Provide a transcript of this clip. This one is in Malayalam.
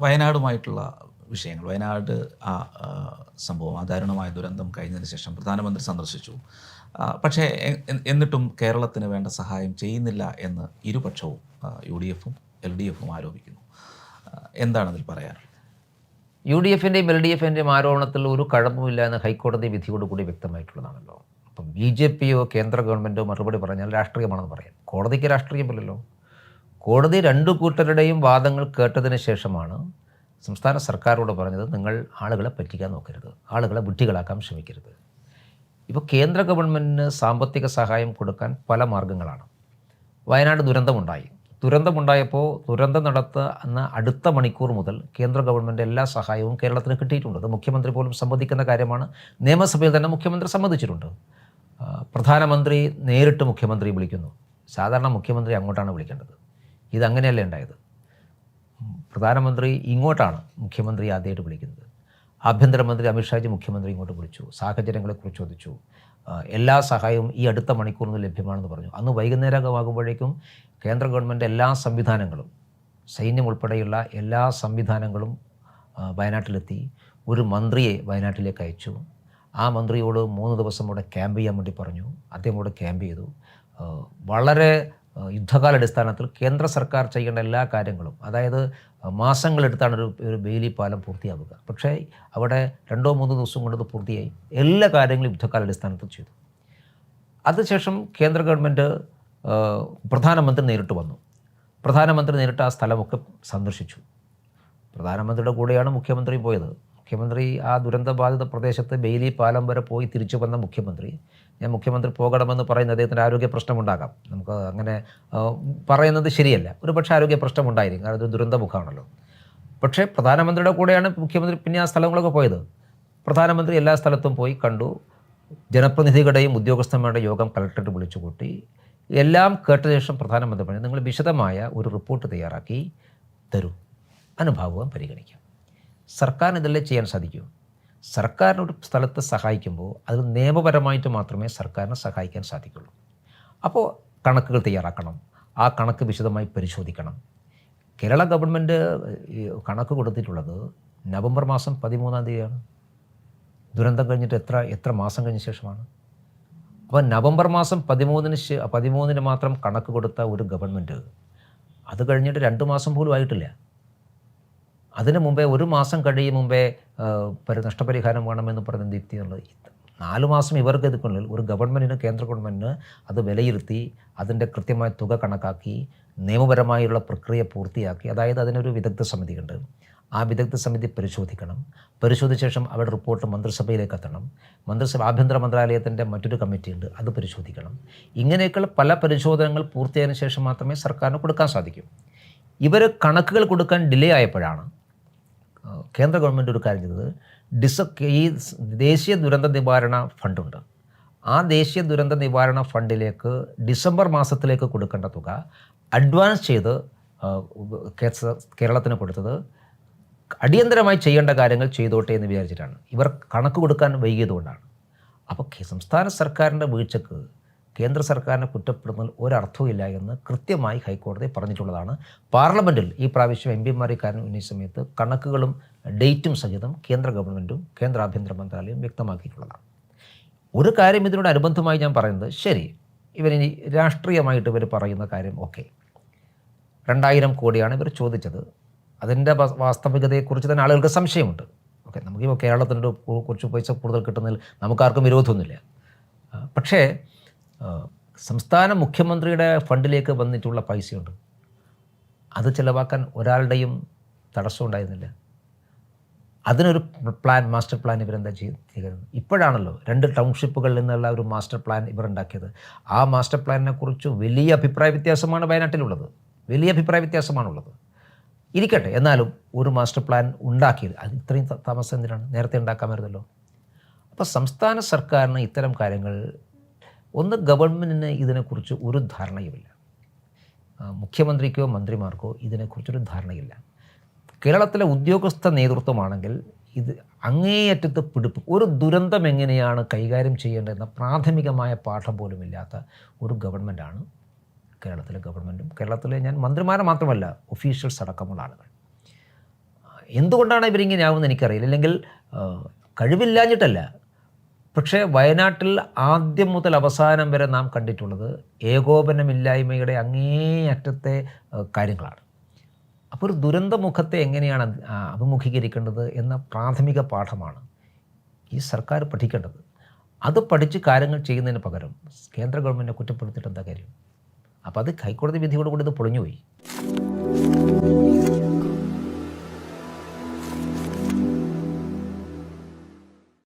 വയനാടുമായിട്ടുള്ള വിഷയങ്ങൾ. വയനാട് ആ സംഭവം ആ ദാരുണമായ ദുരന്തം കഴിഞ്ഞതിന് ശേഷം പ്രധാനമന്ത്രി സന്ദർശിച്ചു. പക്ഷേ എന്നിട്ടും കേരളത്തിന് വേണ്ട സഹായം ചെയ്യുന്നില്ല എന്ന് ഇരുപക്ഷവും യു ഡി എഫും എൽ ഡി എഫും ആരോപിക്കുന്നു എന്താണ് അതിൽ പറയാനുള്ളത് യു ഡി എഫിന്റെയും എൽ ഡി എഫിന്റെയും ആരോപണത്തിൽ ഒരു കഴമ്പുമില്ല എന്ന് ഹൈക്കോടതി വിധിയോട് കൂടി വ്യക്തമായിട്ടുള്ളതാണല്ലോ. അപ്പം ബി ജെ പിയോ കേന്ദ്ര ഗവൺമെന്റോ മറുപടി പറഞ്ഞാൽ രാഷ്ട്രീയമാണെന്ന് പറയാം. കോടതിക്ക് രാഷ്ട്രീയമില്ലല്ലോ കോടതി രണ്ടു കൂട്ടരുടെയും വാദങ്ങൾ കേട്ടതിന് ശേഷമാണ് സംസ്ഥാന സർക്കാരോട് പറഞ്ഞത് നിങ്ങൾ ആളുകളെ പറ്റിക്കാൻ നോക്കരുത്. ആളുകളെ ബുദ്ധികളാക്കാൻ ശ്രമിക്കരുത്. ഇപ്പോൾ കേന്ദ്ര ഗവൺമെന്റിന് സാമ്പത്തിക സഹായം കൊടുക്കാൻ പല മാർഗങ്ങളാണ്. വയനാട് ദുരന്തമുണ്ടായി. ദുരന്തമുണ്ടായപ്പോൾ ദുരന്തം നടത്തുന്ന അടുത്ത മണിക്കൂർ മുതൽ കേന്ദ്ര ഗവൺമെന്റ് എല്ലാ സഹായവും കേരളത്തിന് കിട്ടിയിട്ടുണ്ട്. അത് മുഖ്യമന്ത്രി പോലും സമ്മതിക്കുന്ന കാര്യമാണ്. നിയമസഭയിൽ തന്നെ മുഖ്യമന്ത്രി സമ്മതിച്ചിട്ടുണ്ട്. ആ, പ്രധാനമന്ത്രി നേരിട്ട് മുഖ്യമന്ത്രി വിളിക്കുന്നു. സാധാരണ മുഖ്യമന്ത്രി അങ്ങോട്ടാണ് വിളിക്കേണ്ടത്. ഇതങ്ങനെയല്ലേ ഉണ്ടായത്? പ്രധാനമന്ത്രി ഇങ്ങോട്ടാണ് മുഖ്യമന്ത്രി ആദ്യമായിട്ട് വിളിക്കുന്നത്. ആഭ്യന്തരമന്ത്രി അമിത്ഷാജി മുഖ്യമന്ത്രി ഇങ്ങോട്ട് വിളിച്ചു. സാഹചര്യങ്ങളെക്കുറിച്ച് ചോദിച്ചു. എല്ലാ സഹായവും ഈ അടുത്ത മണിക്കൂറിന് ലഭ്യമാണെന്ന് പറഞ്ഞു. അന്ന് വൈകുന്നേരമാകുമ്പോഴേക്കും കേന്ദ്ര ഗവൺമെന്റ് എല്ലാ സംവിധാനങ്ങളും സൈന്യം ഉൾപ്പെടെയുള്ള എല്ലാ സംവിധാനങ്ങളും വയനാട്ടിലെത്തി. ഒരു മന്ത്രിയെ വയനാട്ടിലേക്ക് അയച്ചു. ആ മന്ത്രിയോട് മൂന്ന് ദിവസം കൂടെ ക്യാമ്പ് ചെയ്യാൻ വേണ്ടി പറഞ്ഞു. അദ്ദേഹം കൂടെ ക്യാമ്പ് ചെയ്തു. വളരെ യുദ്ധകാലാടിസ്ഥാനത്തിൽ കേന്ദ്ര സർക്കാർ ചെയ്യേണ്ട എല്ലാ കാര്യങ്ങളും അതായത് മാസങ്ങളെടുത്താണ് ഒരു ഒരു ബെയിലി പാലം പൂർത്തിയാവുക. പക്ഷേ അവിടെ രണ്ടോ മൂന്നോ ദിവസം കൊണ്ട് പൂർത്തിയായി. എല്ലാ കാര്യങ്ങളും യുദ്ധകാലടിസ്ഥാനത്തിൽ ചെയ്തു. അതിനുശേഷം കേന്ദ്ര ഗവൺമെന്റ് പ്രധാനമന്ത്രി നേരിട്ട് വന്നു. പ്രധാനമന്ത്രി നേരിട്ട് ആ സ്ഥലമൊക്കെ സന്ദർശിച്ചു. പ്രധാനമന്ത്രിയുടെ കൂടെയാണ് മുഖ്യമന്ത്രി പോയത്. മുഖ്യമന്ത്രി ആ ദുരന്തബാധിത പ്രദേശത്ത് ബെയിലി പാലം വരെ പോയി തിരിച്ചു വന്ന മുഖ്യമന്ത്രി. ഞാൻ മുഖ്യമന്ത്രി പോകണമെന്ന് പറയുന്ന അദ്ദേഹത്തിന്റെ ആരോഗ്യ പ്രശ്നമുണ്ടാകാം. നമുക്ക് അങ്ങനെ പറയുന്നത് ശരിയല്ല. ഒരു പക്ഷേ ആരോഗ്യ പ്രശ്നമുണ്ടായിരിക്കും. കാരണം ഇത് ദുരന്തമുഖമാണല്ലോ. പക്ഷേ പ്രധാനമന്ത്രിയുടെ കൂടെയാണ് മുഖ്യമന്ത്രി പിന്നെ ആ സ്ഥലങ്ങളൊക്കെ പോയത്. പ്രധാനമന്ത്രി എല്ലാ സ്ഥലത്തും പോയി കണ്ടു. ജനപ്രതിനിധികളുടെയും ഉദ്യോഗസ്ഥന്മാരുടെ യോഗം കളക്ടറേറ്റ് വിളിച്ചു കൂട്ടി എല്ലാം കേട്ട ശേഷം പ്രധാനമന്ത്രി പറഞ്ഞു നിങ്ങൾ വിശദമായ ഒരു റിപ്പോർട്ട് തയ്യാറാക്കി തരൂ. അനുഭാവം പരിഗണിക്കാം. സർക്കാരിന് ഇതെല്ലാം ചെയ്യാൻ സാധിക്കൂ. സർക്കാരിന് ഒരു സ്ഥലത്ത് സഹായിക്കുമ്പോൾ അത് നിയമപരമായിട്ട് മാത്രമേ സർക്കാരിനെ സഹായിക്കാൻ സാധിക്കുള്ളൂ. അപ്പോൾ കണക്കുകൾ തയ്യാറാക്കണം. ആ കണക്ക് വിശദമായി പരിശോധിക്കണം. കേരള ഗവൺമെന്റ് കണക്ക് കൊടുത്തിട്ടുള്ളത് നവംബർ മാസം പതിമൂന്നാം തീയതിയാണ്. ദുരന്തം കഴിഞ്ഞിട്ട് എത്ര എത്ര മാസം കഴിഞ്ഞ ശേഷമാണ്. അപ്പോൾ നവംബർ മാസം പതിമൂന്നിന് പതിമൂന്നിന് മാത്രം കണക്ക് കൊടുത്ത ഒരു ഗവൺമെന്റ് അത് കഴിഞ്ഞിട്ട് രണ്ട് മാസം പോലും ആയിട്ടില്ല. അതിന് മുമ്പേ ഒരു മാസം കഴിയും മുമ്പേ പരി നഷ്ടപരിഹാരം വേണമെന്ന് പറഞ്ഞ എന്നുള്ളത് നാല് മാസം ഇവർക്ക് ഇതുക്കുള്ളിൽ ഒരു ഗവൺമെന്റിന് കേന്ദ്ര ഗവൺമെന്റിന് അത് വിലയിരുത്തി അതിന്റെ കൃത്യമായ തുക കണക്കാക്കി നിയമപരമായുള്ള പ്രക്രിയ പൂർത്തിയാക്കി അതായത് അതിനൊരു വിദഗ്ധ സമിതിയുണ്ട് ആ വിദഗ്ധ സമിതി പരിശോധിക്കണം. പരിശോധിച്ച ശേഷം അവരുടെ റിപ്പോർട്ട് മന്ത്രിസഭയിലേക്ക് എത്തണം. മന്ത്രിസഭ ആഭ്യന്തര മന്ത്രാലയത്തിന്റെ മറ്റൊരു കമ്മിറ്റിയുണ്ട് അത് പരിശോധിക്കണം. ഇങ്ങനെയൊക്കെയുള്ള പല പരിശോധനകൾ പൂർത്തിയായതിനു ശേഷം മാത്രമേ സർക്കാരിന് കൊടുക്കാൻ സാധിക്കൂ. ഇവർ കണക്കുകൾ കൊടുക്കാൻ ഡിലേ ആയപ്പോഴാണ് കേന്ദ്ര ഗവൺമെന്റ് ഒരു കാര്യം ചെയ്തത് ഡിസ ഈ ദേശീയ ദുരന്ത നിവാരണ ഫണ്ടുണ്ട് ആ ദേശീയ ദുരന്ത നിവാരണ ഫണ്ടിലേക്ക് ഡിസംബർ മാസത്തിലേക്ക് കൊടുക്കേണ്ട തുക അഡ്വാൻസ് ചെയ്ത് കേരളത്തിന് കൊടുത്തത് അടിയന്തരമായി ചെയ്യേണ്ട കാര്യങ്ങൾ ചെയ്തോട്ടെ എന്ന് വിചാരിച്ചിട്ടാണ്. ഇവർ കണക്ക് കൊടുക്കാൻ വൈകിയതുകൊണ്ടാണ്. അപ്പോൾ സംസ്ഥാന സർക്കാരിന്റെ വീഴ്ചക്ക് കേന്ദ്ര സർക്കാരിനെ കുറ്റപ്പെടുന്നതിൽ ഒരർത്ഥവുമില്ല എന്ന് കൃത്യമായി ഹൈക്കോടതി പറഞ്ഞിട്ടുള്ളതാണ്. പാർലമെന്റിൽ ഈ പ്രാവശ്യം എം പിമാരെ കാരണം ഉന്നയിച്ച സമയത്ത് കണക്കുകളും ഡേറ്റും സഹിതം കേന്ദ്ര ഗവൺമെന്റും കേന്ദ്ര ആഭ്യന്തര മന്ത്രാലയവും വ്യക്തമാക്കിയിട്ടുള്ളതാണ്. ഒരു കാര്യം ഇതിനോട് അനുബന്ധമായി ഞാൻ പറയുന്നത് ശരി ഇവരിനി രാഷ്ട്രീയമായിട്ട് ഇവർ പറയുന്ന കാര്യം ഓക്കെ. രണ്ടായിരം കോടിയാണ് ഇവർ ചോദിച്ചത്. അതിന്റെ വാസ്തവികതയെക്കുറിച്ച് തന്നെ ആളുകൾക്ക് സംശയമുണ്ട്. ഓക്കെ നമുക്കിപ്പോൾ കേരളത്തിന്റെ കുറച്ച് പൈസ കൂടുതൽ കിട്ടുന്നതിൽ നമുക്കാർക്കും വിരോധമൊന്നുമില്ല. പക്ഷേ സംസ്ഥാന മുഖ്യമന്ത്രിയുടെ ഫണ്ടിലേക്ക് വന്നിട്ടുള്ള പൈസയുണ്ട്. അത് ചിലവാക്കാൻ ഒരാളുടെയും തടസ്സം ഉണ്ടായിരുന്നില്ല. അതിനൊരു പ്ലാൻ മാസ്റ്റർ പ്ലാൻ ഇവരെന്താ ചെയ്യുന്നത് ഇപ്പോഴാണല്ലോ രണ്ട് ടൗൺഷിപ്പുകളിൽ നിന്നുള്ള ഒരു മാസ്റ്റർ പ്ലാൻ ഇവർ ഉണ്ടാക്കിയത് ആ മാസ്റ്റർ പ്ലാനിനെ കുറിച്ച് വലിയ അഭിപ്രായ വ്യത്യാസമാണ് വയനാട്ടിലുള്ളത്. വലിയ അഭിപ്രായ വ്യത്യാസമാണുള്ളത്. ഇരിക്കട്ടെ എന്നാലും ഒരു മാസ്റ്റർ പ്ലാൻ ഉണ്ടാക്കി അത് ഇത്രയും താമസം എന്തിനാണ്? നേരത്തെ ഉണ്ടാക്കാമായിരുന്നല്ലോ. അപ്പോൾ സംസ്ഥാന സർക്കാരിന് ഇത്തരം കാര്യങ്ങൾ ഒന്ന് ഗവൺമെന്റിന് ഇതിനെക്കുറിച്ച് ഒരു ധാരണയുമില്ല. മുഖ്യമന്ത്രിക്കോ മന്ത്രിമാർക്കോ ഇതിനെക്കുറിച്ചൊരു ധാരണയില്ല. കേരളത്തിലെ ഉദ്യോഗസ്ഥ നേതൃത്വമാണെങ്കിൽ ഇത് അങ്ങേയറ്റത്ത് പിടിപ്പ് ഒരു ദുരന്തം എങ്ങനെയാണ് കൈകാര്യം ചെയ്യേണ്ടതെന്ന പ്രാഥമികമായ പാഠം പോലും ഇല്ലാത്ത ഒരു ഗവൺമെന്റാണ് കേരളത്തിലെ ഗവൺമെന്റും കേരളത്തിലെ ഞാൻ മന്ത്രിമാരെ മാത്രമല്ല ഒഫീഷ്യൽസ് അടക്കമുള്ള ആളുകൾ. എന്തുകൊണ്ടാണ് ഇവരിങ്ങനെ എനിക്കറിയില്ല അല്ലെങ്കിൽ കഴിവില്ലാഞ്ഞിട്ടല്ല പക്ഷേ വയനാട്ടിൽ ആദ്യം മുതൽ അവസാനം വരെ നാം കണ്ടിട്ടുള്ളത് ഏകോപനമില്ലായ്മയുടെ അങ്ങേയറ്റത്തെ കാര്യങ്ങളാണ്. അപ്പോൾ ഒരു ദുരന്തമുഖത്തെ എങ്ങനെയാണ് അഭിമുഖീകരിക്കേണ്ടത് എന്ന പ്രാഥമിക പാഠമാണ് ഈ സർക്കാർ പഠിക്കേണ്ടത്. അത് പഠിച്ച് കാര്യങ്ങൾ ചെയ്യുന്നതിന് പകരം കേന്ദ്ര ഗവൺമെന്റിനെ കുറ്റപ്പെടുത്തിയിട്ട് എന്താ കാര്യം? അപ്പോൾ അത് ഹൈക്കോടതി വിധിയോടുകൂടി ഇത് പൊളിഞ്ഞുപോയി.